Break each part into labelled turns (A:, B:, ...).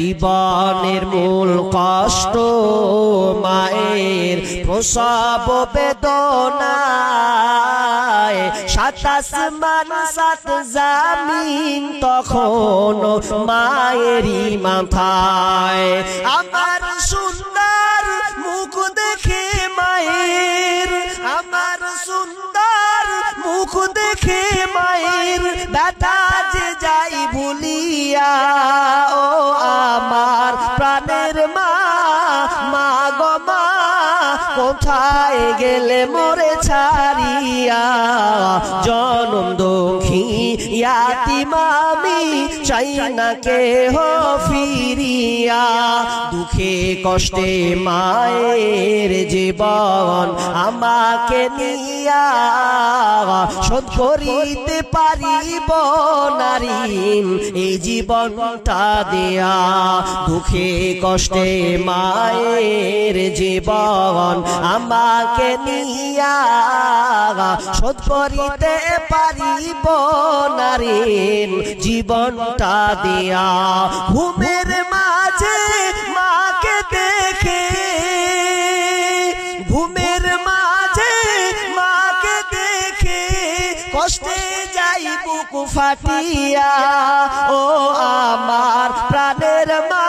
A: জীবনের মূল কষ্ট, মায়ের প্রসব বেদনায়। সাতাশ মান সাত জামিন তখন মায়েরই মাথায়। আমার সুন্দর মুখ দেখে মায়ের, আমার সুন্দর মুখ দেখে মায়ের ব্যথা যে যাই ভুলিয়া, ও মা গো কোথায় গেলে মরে ছাড়িয়া। জনম দুঃখী ইয়াতি মামি চাই না কে হো ফিরিয়া দুঃখে কষ্টে মায়ের জীবন আমাকে নিয়া শোধ করিতে পারিব নারীন, এই জীবনটা দেয়া দুঃখে কষ্টে মায়ের জীবন আমাকে নিয়া শোধ করিতে পারিব নারীন, জীবনটা দেয়া ঘুমের ফাটিয়া ও আমার প্রাণের মা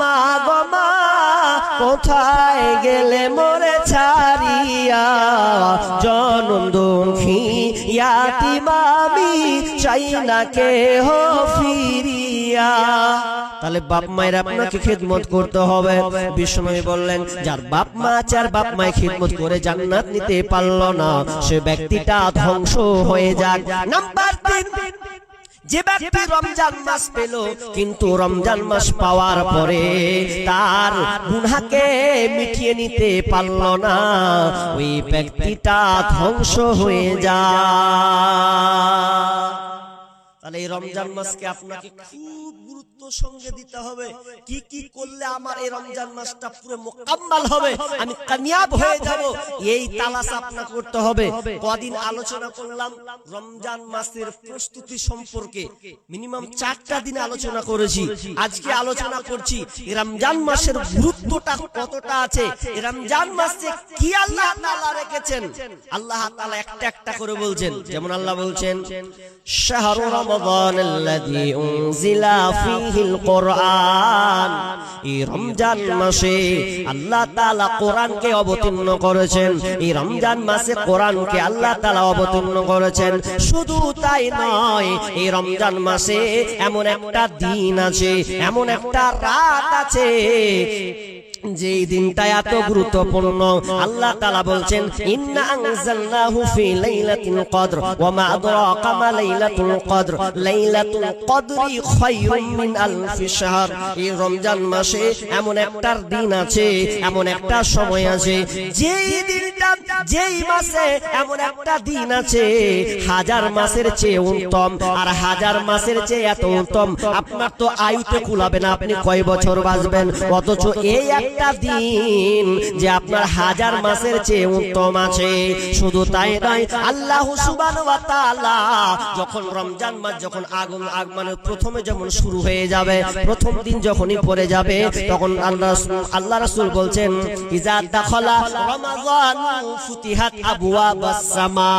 A: মা গো মা, কোথায় গেলে মোরে ছাড়িয়া? জনম দুঃখী ইয়াতি মামি চাই না কে হো ফিরিয়া। তাহলে বাপ মায়ের আপনাকে খেদমত করতে হবে। বিষ্ণুনবী বললেন, যার বাপ মা বাপ খেদমত করে জান্নাত নিতে পারল না, সে ব্যক্তিটা ধ্বংস হয়ে যাক। নাম্বার যে ব্যক্তি রমজান মাস পেল, কিন্তু রমজান মাস পাওয়ার পরে তার মিটিয়ে নিতে পারল না। ওই ব্যক্তিটা ধ্বংস হয়ে যায় তাহলে এই রমজান মাসকে আপনাকে খুব গুরুত্ব সঙ্গে দিতে হবে। কি কি করলে আমার এই রমজান মাসটা পুরো মোকাম্মাল হবে। আমি কামিয়াব হয়ে যাব। এই তালাশ আপনাকে করতে হবে। কদিন আলোচনা করলাম রমজান মাসের প্রস্তুতি সম্পর্কে। মিনিমাম চারটা দিন আলোচনা করেছি। আজকে আলোচনা করছি। রমজান মাসের গুরুত্বটা কতটা আছে? রমজান মাসে কি আল্লাহ তাআলা রেখেছেন? আল্লাহ তাআলা একটা একটা করে বলছেন। যেমন আল্লাহ বলছেন শাহরু রমাদান আল্লাযী উনজিলা ফীহিল কোরআন এই রমজান মাসে আল্লাহ তাআলা কোরআনকে অবতীর্ণ করেছেন। এই রমজান মাসে কোরআনকে আল্লাহ তাআলা অবতীর্ণ করেছেন। শুধু তাই নয় এই রমজান মাসে এমন একটা দিন আছে এমন একটা রাত আছে। যেই দিনটা এত গুরুত্বপূর্ণ, আল্লাহ বলছেন, ইন্না আনজালনাহু ফি কদর, ওয়া মা আদরাকা মা লাইলাতুল কদর, লাইলাতুল কদরি খায়রুম মিন শাহর। এই রমজান মাসে এমন একটা দিন আছে, এমন একটা সময় আছে, যেই দিনটা, যেই মাসে এমন একটা দিন আছে, হাজার মাসের চেয়ে উত্তম, আর হাজার মাসের চেয়ে এত উত্তম। আপনার তো আয়ুতে কুলাবে না, আপনি কয় বছর বাঁচবেন? অথচ এই একটা দিন যে আপনার হাজার মাসের চেয়ে উত্তম আছে। শুধু তাই নয় আল্লাহ যখন রমজান মাস যখন আগুন আগমনের প্রথমে যেমন শুরু হয়ে যাবে প্রথম দিন যখনই পড়ে যাবে তখন আল্লাহ আল্লাহ রাসূল বলছেন ইজা দাখালা রমাযান ফুতিহাত আবওয়াবাস সামা।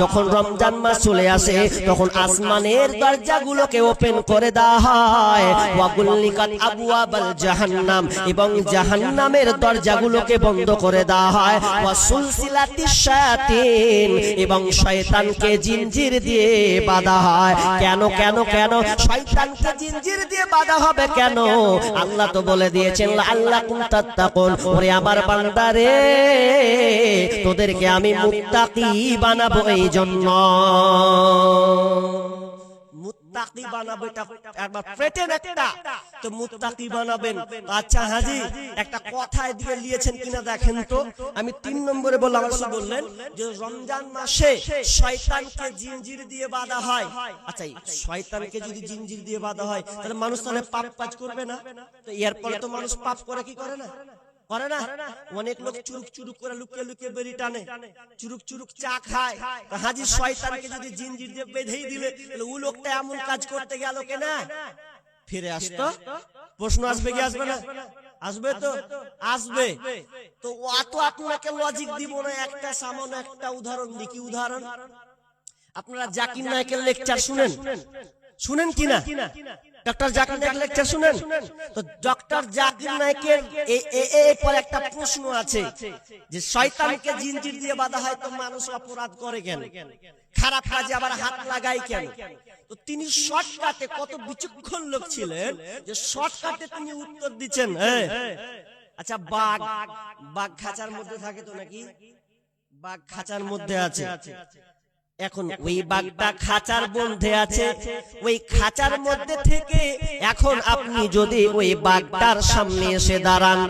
A: যখন রমজান মাস চলে আসে তখন আসমানের দরজাগুলোকে ওপেন করে দেওয়া হয়। ওয়া গুল্লিকাত আবওয়াবাল জাহান্নাম। এবং জাহান্নামের দরজাগুলোকে বন্ধ করে দেওয়া হয়। ওয়া শায়াতিন, এবং শয়তানকে জিনজির দিয়ে বাঁধা হয়। কেন কেন কেন? শয়তানকে জিনজির দিয়ে বাঁধা হবে কেন? আল্লাহ তো বলে দিয়েছেন আল্লাহ কুমতাত্তাকুন ওরে আমার বান্দারে তোদেরকে আমি মুত্তাকি বানাবো এই জন্য মুত্তাকি বানাবো এটা একবার পেটেন একটা। তো মুত্তাকি বানাবেন। আচ্ছা হাজি একটা কথায় দিয়ে নিয়েছেন কিনা দেখেন তো? আমি তিন নম্বরে বললাম রাসূল বললেন যে রমজান মাসে শয়তানকে জিনজির দিয়ে বাঁধা হয়। আচ্ছা শয়তানকে যদি জিনজির দিয়ে বাঁধা হয় তাহলে মানুষ তাহলে পাপ কাজ করবে না? তো এরপরে তো মানুষ পাপ করে কি করে না? করে না? অনেক লোক চুরুক চুরুক করে লুকিয়ে লুকিয়ে বেরি টানে। চুরুক চুরুক চা খায়। হাজির শয়তানকে যদি জিনজির দিয়ে বেঁধেই দিলে তাহলে ও লোকটা এমন কাজ করতে গেল কেনা? ফিরে আসতো? প্রশ্ন আসবে কি আসবে না? আসবে তো? আসবে তো? অত আপনাকে লজিক দিব না একটা সামান্য একটা উদাহরণ কি উদাহরণ। আপনারা জাকির নায়কের লেকচার শুনেন। শুনেন কিনা ডক্টর জাকির নায়ক লেকচার শুনেন? তো ডক্টর জাকির নায়কের এরপর একটা প্রশ্ন আছে যে শয়তানকে জিনজির দিয়ে বাঁধা হয় তো মানুষ অপরাধ করে কেন? খারাপ কাজে আবার হাত লাগায় কেন? তো তিনি শর্টকাটে কত বিচক্ষণ লোক ছিলেন? যে শর্টকাটে তিনি উত্তর দিচ্ছেন হ্যাঁ? আচ্ছা বাঘ। বাঘ। খাঁচার মধ্যে থাকে তো নাকি? বাঘ খাঁচার মধ্যে আছে। এখন ওই বাঘটা খাঁচার বন্ধে আছে। ওই খাঁচার মধ্যে থেকে এখন আপনি যদি ওই বাঘটার সামনে এসে দাঁড়ান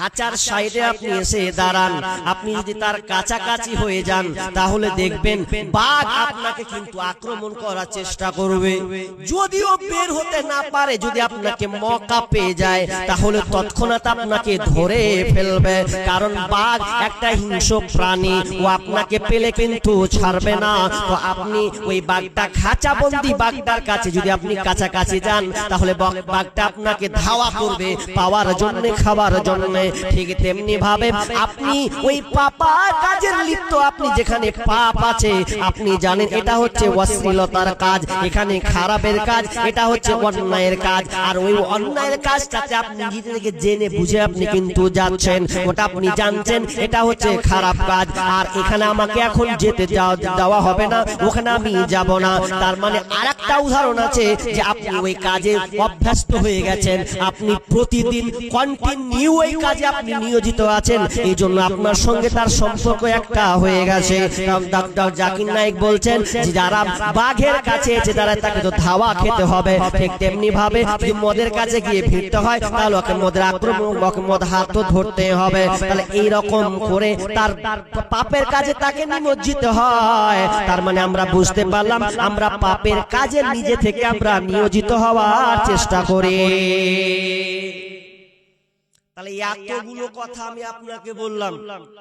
A: খাঁচার সাইডে আপনি এসে দাঁড়ান। আপনি যদি তার কাছাকাছি হয়ে যান তাহলে দেখবেন বাঘ আপনাকে কিন্তু আক্রমণ করার চেষ্টা করবে। যদিও বের হতে না পারে যদি আপনাকে মকা পেয়ে যায় তাহলে তৎক্ষণাৎ আপনাকে ধরে ফেলবে। কারণ বাঘ একটা হিংস্র প্রাণী ও আপনাকে পেলে কিন্তু ছাড়বে না। তো আপনি ওই বাঘটা খাঁচা খাঁচাবন্দি বাঘটার কাছে যদি আপনি কাছাকাছি যান তাহলে বাঘ- বাঘটা আপনাকে ধাওয়া করবে পাওয়ার জন্য খাবার জন্য ঠিক তেমনি ভাবে আপনি ওই পাপা কাজের লিপ্ত আপনি যেখানে পাপ আছে, আপনি জানেন এটা হচ্ছে অশ্লীলতার কাজ, এখানে খারাপের কাজ, এটা হচ্ছে অন্যায়ের কাজ, আর ওই অন্যায়ের কাজটাতে আপনি নিজে থেকে জেনে বুঝে আপনি কিন্তু যাচ্ছেন, ওটা আপনি জানছেন, এটা হচ্ছে খারাপ কাজ, আর এখানে আমাকে এখন যেতে দেওয়া হবে না, ওখানে আমি যাব না। তার মানে আরেকটা উদাহরণ আছে যে আপনি ওই কাজে অভ্যস্ত হয়ে গেছেন, আপনি প্রতিদিন কন্টিনিউ ওই কাজে আপনি নিয়োজিত আছেন এই জন্য আপনার সঙ্গে তার সম্পর্ক একটা হয়ে গেছে। ডক্টর জাকির নাইক বলছেন যে যারা বাঘের কাছে এসে তারা তাকে তো ধাওয়া খেতে হবে। ঠিক তেমনি ভাবে যদি মদের কাছে গিয়ে ভিড়তে হয়, তাহলে ওকে মদের আক্রমণ মদ হাত ধরতে হবে। তাহলে এই রকম করে তার পাপের কাজে তাকে নিমজ্জিত হয়। তার মানে আমরা বুঝতে পারলাম, আমরা পাপের কাজে নিজে থেকে আমরা নিয়োজিত হওয়ার চেষ্টা করি। তাহলে এতগুলো কথা আমি আপনাকে বললাম।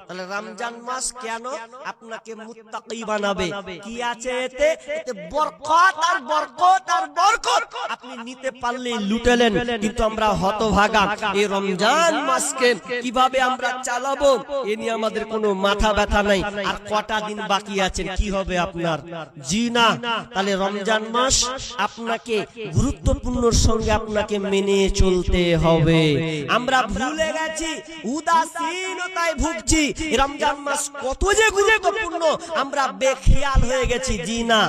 A: তাহলে রমজান মাস কেন আপনাকে মুত্তাকি বানাবে? কি আছে এতে? এতে? বরকত আর বরকত আর বরকত? আপনি নিতে পারলে লুটেলেন। কিন্তু আমরা হতভাগা। এই রমজান মাসকে কীভাবে আমরা চালাবো? এ নিয়ে আমাদের কোনো মাথা ব্যথা নাই। আর কটা দিন বাকি আছে? কি হবে আপনার? জি না। তাহলে রমজান মাস আপনাকে গুরুত্বপূর্ণর সঙ্গে আপনাকে মেনে চলতে হবে। আমরা ভুলে গেছি উদাসীনতায় ভুগছি। রমজান মাস কত যে গুরুত্বপূর্ণ আমরা বেখেয়াল হয়ে গেছি জি না।